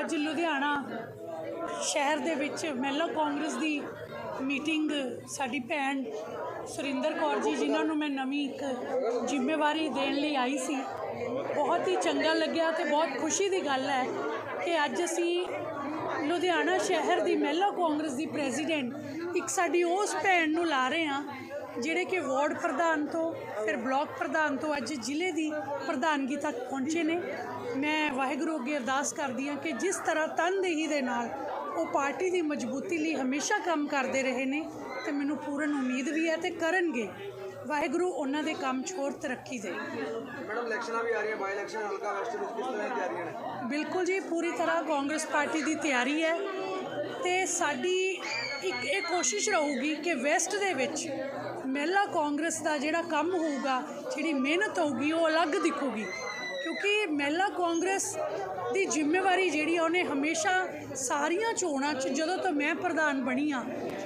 ਅੱਜ ਲੁਧਿਆਣਾ ਸ਼ਹਿਰ ਦੇ ਵਿੱਚ ਮਹਿਲਾ ਕਾਂਗਰਸ ਦੀ ਮੀਟਿੰਗ ਸਾਡੀ ਭੈਣ ਸੁਰਿੰਦਰ ਕੌਰ ਜੀ, ਜਿਨ੍ਹਾਂ ਨੂੰ ਮੈਂ ਨਵੀਂ ਇੱਕ ਜ਼ਿੰਮੇਵਾਰੀ ਦੇਣ ਲਈ ਆਈ ਸੀ। ਬਹੁਤ ਹੀ ਚੰਗਾ ਲੱਗਿਆ ਤੇ ਬਹੁਤ ਖੁਸ਼ੀ ਦੀ ਗੱਲ ਹੈ ਕਿ ਅੱਜ ਅਸੀਂ ਲੁਧਿਆਣਾ ਸ਼ਹਿਰ ਦੀ ਮਹਿਲਾ ਕਾਂਗਰਸ ਦੀ ਪ੍ਰੈਜ਼ੀਡੈਂਟ ਇੱਕ ਸਾਡੀ ਉਸ ਭੈਣ ਨੂੰ ਲਾ ਰਹੇ ਹਾਂ ਜਿਹੜੇ ਕਿ ਵਾਰਡ ਪ੍ਰਧਾਨ ਤੋਂ ਫਿਰ ਬਲਾਕ ਪ੍ਰਧਾਨ ਤੋਂ ਅੱਜ ਜ਼ਿਲ੍ਹੇ ਦੀ ਪ੍ਰਧਾਨਗੀ ਤੱਕ ਪਹੁੰਚੇ ਨੇ। ਮੈਂ ਵਾਹਿਗੁਰੂ ਅੱਗੇ ਅਰਦਾਸ ਕਰਦੀ ਹਾਂ ਕਿ ਜਿਸ ਤਰ੍ਹਾਂ ਤਨਦੇਹੀ ਦੇ ਨਾਲ ਉਹ ਪਾਰਟੀ ਦੀ ਮਜ਼ਬੂਤੀ ਲਈ ਹਮੇਸ਼ਾ ਕੰਮ ਕਰਦੇ ਰਹੇ ਨੇ ਤੇ ਮੈਨੂੰ ਪੂਰਨ ਉਮੀਦ ਵੀ ਹੈ ਤੇ ਕਰਨਗੇ। ਵਾਹਿਗੁਰੂ ਉਹਨਾਂ ਦੇ ਕੰਮ ਹੋਰ ਤਰੱਕੀ ਦੇ। ਮੈਡਮ ਇਲੈਕਸ਼ਨਾਂ ਵੀ ਆ ਰਹੀਆਂ ਬਾਈ ਇਲੈਕਸ਼ਨ ਹਲਕਾ ਵੈਸਟ ਵਿੱਚ ਕਿਸ ਤਰ੍ਹਾਂ ਦੀ ਤਿਆਰੀਆਂ ਨੇ? ਬਿਲਕੁਲ ਜੀ ਪੂਰੀ ਤਰ੍ਹਾਂ ਕਾਂਗਰਸ ਪਾਰਟੀ ਦੀ ਤਿਆਰੀ ਹੈ। ਤੇ ਸਾਡੀ ਇੱਕ ਇਹ ਕੋਸ਼ਿਸ਼ ਰਹੂਗੀ ਕਿ ਵੈਸਟ ਦੇ ਵਿੱਚ ਮਹਿਲਾ ਕਾਂਗਰਸ ਦਾ ਜਿਹੜਾ ਕੰਮ ਹੋਊਗਾ, ਜਿਹੜੀ ਮਿਹਨਤ ਹੋਊਗੀ, ਉਹ ਅਲੱਗ ਦਿਖੂਗੀ। ਕਿਉਂਕਿ ਮਹਿਲਾ ਕਾਂਗਰਸ ਦੀ ਜ਼ਿੰਮੇਵਾਰੀ ਜਿਹੜੀ ਆ, ਉਹਨੇ ਹਮੇਸ਼ਾ ਸਾਰੀਆਂ ਚੋਣਾਂ 'ਚ, ਜਦੋਂ ਤੋਂ ਮੈਂ ਪ੍ਰਧਾਨ ਬਣੀ ਆ,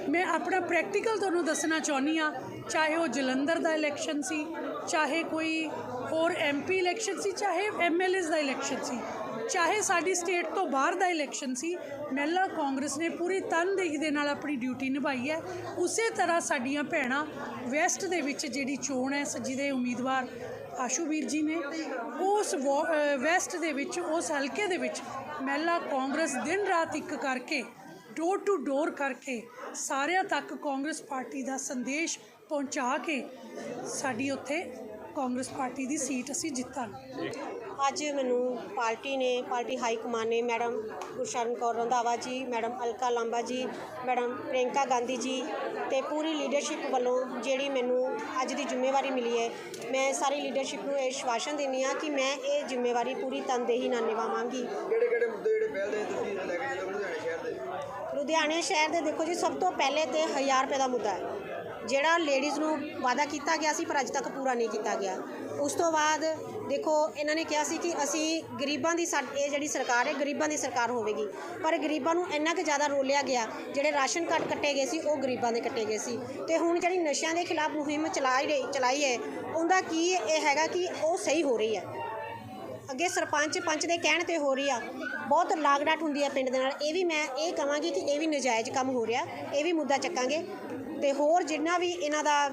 ਮੈਂ ਆਪਣਾ ਪ੍ਰੈਕਟੀਕਲ ਤੁਹਾਨੂੰ ਦੱਸਣਾ ਚਾਹੁੰਦੀ ਆ, ਚਾਹੇ ਉਹ ਜਲੰਧਰ ਦਾ ਇਲੈਕਸ਼ਨ ਸੀ, ਚਾਹੇ ਕੋਈ ਹੋਰ ਐਮਪੀ ਇਲੈਕਸ਼ਨ ਸੀ, ਚਾਹੇ ਐਮਐਲਏਸ ਦਾ ਇਲੈਕਸ਼ਨ ਸੀ, ਚਾਹੇ ਸਾਡੀ ਸਟੇਟ ਤੋਂ ਬਾਹਰ ਦਾ ਇਲੈਕਸ਼ਨ ਸੀ, ਮਹਿਲਾ ਕਾਂਗਰਸ ਨੇ ਪੂਰੀ ਤਨਦੇਹੀ ਦੇ ਨਾਲ ਆਪਣੀ ਡਿਊਟੀ ਨਿਭਾਈ ਹੈ। ਉਸੇ ਤਰ੍ਹਾਂ ਸਾਡੀਆਂ ਭੈਣਾਂ ਵੈਸਟ ਦੇ ਵਿੱਚ ਜਿਹੜੀ ਚੋਣ ਹੈ, ਜਿਹਦੇ ਉਮੀਦਵਾਰ ਆਸ਼ੂਵੀਰ ਜੀ ਨੇ, ਉਸ ਵਾ- ਵੈਸਟ ਦੇ ਵਿੱਚ, ਉਸ ਹਲਕੇ ਦੇ ਵਿੱਚ ਮਹਿਲਾ ਕਾਂਗਰਸ ਦਿਨ ਰਾਤ ਇੱਕ ਕਰਕੇ ਡੋਰ ਟੂ ਡੋਰ ਕਰਕੇ ਸਾਰਿਆਂ ਤੱਕ ਕਾਂਗਰਸ ਪਾਰਟੀ ਦਾ ਸੰਦੇਸ਼ ਪਹੁੰਚਾ ਕੇ ਸਾਡੀ ਉੱਥੇ ਕਾਂਗਰਸ ਪਾਰਟੀ ਦੀ ਸੀਟ ਅਸੀਂ ਜਿੱਤਾਂਗੇ ਅੱਜ ਮੈਨੂੰ ਪਾਰਟੀ ਨੇ ਪਾਰਟੀ ਹਾਈ ਕਮਾਨ ਨੇ ਮੈਡਮ ਗੁਰਸ਼ਰਨ ਕੌਰ ਰੰਧਾਵਾ ਜੀ ਮੈਡਮ ਅਲਕਾ ਲਾਂਬਾ ਜੀ ਮੈਡਮ ਪ੍ਰਿਯੰਕਾ ਗਾਂਧੀ ਜੀ ਤੇ ਪੂਰੀ ਲੀਡਰਸ਼ਿਪ ਵੱਲੋਂ ਜਿਹੜੀ ਮੈਨੂੰ ਅੱਜ ਦੀ ਜ਼ਿੰਮੇਵਾਰੀ ਮਿਲੀ ਹੈ ਮੈਂ ਸਾਰੀ ਲੀਡਰਸ਼ਿਪ ਨੂੰ ਇਹ ਵਿਸ਼ਵਾਸਨ ਦਿੰਦੀ ਹਾਂ ਕਿ ਮੈਂ ਇਹ ਜ਼ਿੰਮੇਵਾਰੀ ਪੂਰੀ ਤਨਦੇਹੀ ਨਾਲ ਨਿਭਾਵਾਂਗੀ। ਕਿਹੜੇ ਕਿਹੜੇ ਮੁੱਦੇ ਜਿਹੜੇ ਪਹਿਲ ਦੇ ਤੁਸੀਂ ਲੈ ਕੇ ਚੱਲੋਗੇ ਲੁਧਿਆਣੇ ਸ਼ਹਿਰ ਦੇ? ਲੁਧਿਆਣੇ ਸ਼ਹਿਰ ਦੇ ਦੇਖੋ ਜੀ ਸਭ ਤੋਂ ਪਹਿਲੇ ਤੇ 1000 ਰੁਪਏ ਦਾ ਮੁੱਦਾ ਹੈ। ਜਿਹੜਾ ਲੇਡੀਜ਼ ਨੂੰ ਵਾਅਦਾ ਕੀਤਾ ਗਿਆ ਸੀ, ਪਰ ਅੱਜ ਤੱਕ ਪੂਰਾ ਨਹੀਂ ਕੀਤਾ ਗਿਆ। ਉਸ ਤੋਂ ਬਾਅਦ ਦੇਖੋ, ਇਹਨਾਂ ਨੇ ਕਿਹਾ ਸੀ ਕਿ ਅਸੀਂ ਗਰੀਬਾਂ ਦੀ ਸਾ, ਇਹ ਜਿਹੜੀ ਸਰਕਾਰ ਹੈ, ਗਰੀਬਾਂ ਦੀ ਸਰਕਾਰ ਹੋਵੇਗੀ। ਪਰ ਗਰੀਬਾਂ ਨੂੰ ਇੰਨਾ ਕੁ ਜ਼ਿਆਦਾ ਰੋਲਿਆ ਗਿਆ, ਜਿਹੜੇ ਰਾਸ਼ਨ ਕਾਰਡ ਕੱਟੇ ਗਏ ਸੀ, ਉਹ ਗਰੀਬਾਂ ਦੇ ਕੱਟੇ ਗਏ ਸੀ। ਤੇ ਹੁਣ ਜਿਹੜੀ ਨਸ਼ਿਆਂ ਦੇ ਖਿਲਾਫ ਮੁਹਿੰਮ ਚਲਾਈ ਰਹੀ, ਚਲਾਈ ਹੈ, ਉਹਦਾ ਕੀ ਇਹ ਹੈਗਾ ਕਿ ਉਹ ਸਹੀ ਹੋ ਰਹੀ ਹੈ? ਅੱਗੇ ਸਰਪੰਚ ਪੰਚ ਦੇ ਕਹਿਣ ਤੇ ਹੋ ਰਹੀ ਆ, ਬਹੁਤ ਲਾਗਡਾਟ ਹੁੰਦੀ ਆ ਪਿੰਡ ਦੇ ਨਾਲ। ਇਹ ਵੀ ਮੈਂ ਇਹ ਕਹਾਂਗੀ ਕਿ ਇਹ ਵੀ ਨਜਾਇਜ਼ ਕੰਮ ਹੋ ਰਿਹਾ, ਇਹ ਵੀ ਮੁੱਦਾ ਚੱਕਾਂਗੇ। ਤੇ ਹੋਰ ਜਿੰਨਾ ਵੀ ਇਹਨਾਂ ਦਾ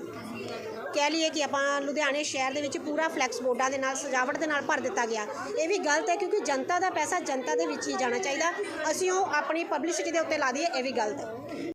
ਕਹਿ ਲਈਏ ਕਿ ਆਪਾਂ ਲੁਧਿਆਣੇ ਸ਼ਹਿਰ ਦੇ ਵਿੱਚ ਪੂਰਾ ਫਲੈਕਸ ਬੋਰਡਾਂ ਦੇ ਨਾਲ, ਸਜਾਵਟ ਦੇ ਨਾਲ ਭਰ ਦਿੱਤਾ ਗਿਆ। ਇਹ ਵੀ ਗਲਤ ਹੈ ਕਿਉਂਕਿ ਜਨਤਾ ਦਾ ਪੈਸਾ ਜਨਤਾ ਦੇ ਵਿੱਚ ਹੀ ਜਾਣਾ ਚਾਹੀਦਾ। ਅਸੀਂ ਉਹ ਆਪਣੀ ਪਬਲਿਸਿਟੀ ਦੇ ਉੱਤੇ ਲਾ ਦਈਏ, ਇਹ ਵੀ ਗਲਤ ਹੈ।